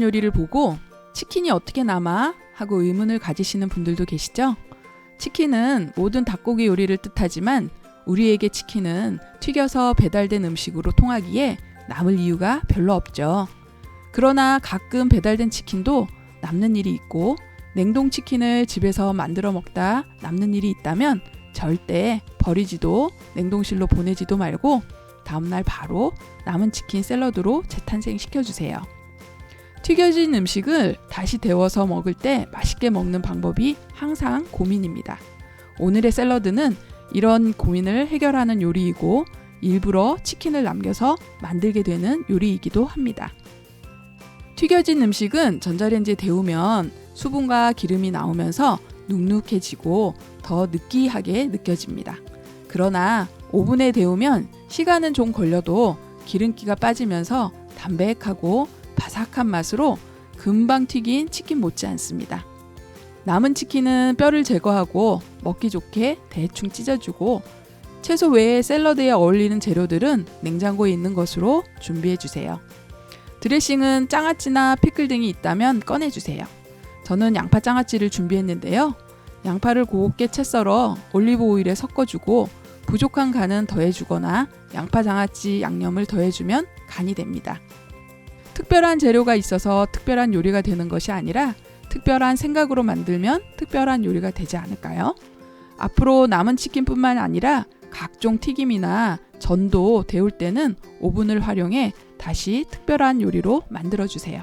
요리를 보고 치킨이 어떻게 남아? 하고 의문을 가지시는 분들도 계시죠? 치킨은 모든 닭고기 요리를 뜻하지만 우리에게 치킨은 튀겨서 배달된 음식으로 통하기에 남을 이유가 별로 없죠. 그러나 가끔 배달된 치킨도 남는 일이 있고 냉동 치킨을 집에서 만들어 먹다 남는 일이 있다면 절대 버리지도 냉동실로 보내지도 말고 다음날 바로 남은 치킨 샐러드로 재탄생 시켜 주세요. 튀겨진 음식을 다시 데워서 먹을 때 맛있게 먹는 방법이 항상 고민입니다. 오늘의 샐러드는 이런 고민을 해결하는 요리이고 일부러 치킨을 남겨서 만들게 되는 요리이기도 합니다. 튀겨진 음식은 전자레인지에 데우면 수분과 기름이 나오면서 눅눅해지고 더 느끼하게 느껴집니다. 그러나 오븐에 데우면 시간은 좀 걸려도 기름기가 빠지면서 담백하고 바삭한 맛으로 금방 튀긴 치킨 못지 않습니다. 남은 치킨은 뼈를 제거하고 먹기 좋게 대충 찢어주고 채소 외에 샐러드에 어울리는 재료들은 냉장고에 있는 것으로 준비해 주세요. 드레싱은 장아찌나 피클 등이 있다면 꺼내 주세요. 저는 양파 장아찌를 준비했는데요. 양파를 곱게 채 썰어 올리브 오일에 섞어주고 부족한 간은 더해주거나 양파 장아찌 양념을 더해주면 간이 됩니다. 특별한 재료가 있어서 특별한 요리가 되는 것이 아니라 특별한 생각으로 만들면 특별한 요리가 되지 않을까요? 앞으로 남은 치킨뿐만 아니라 각종 튀김이나 전도 데울 때는 오븐을 활용해 다시 특별한 요리로 만들어 주세요.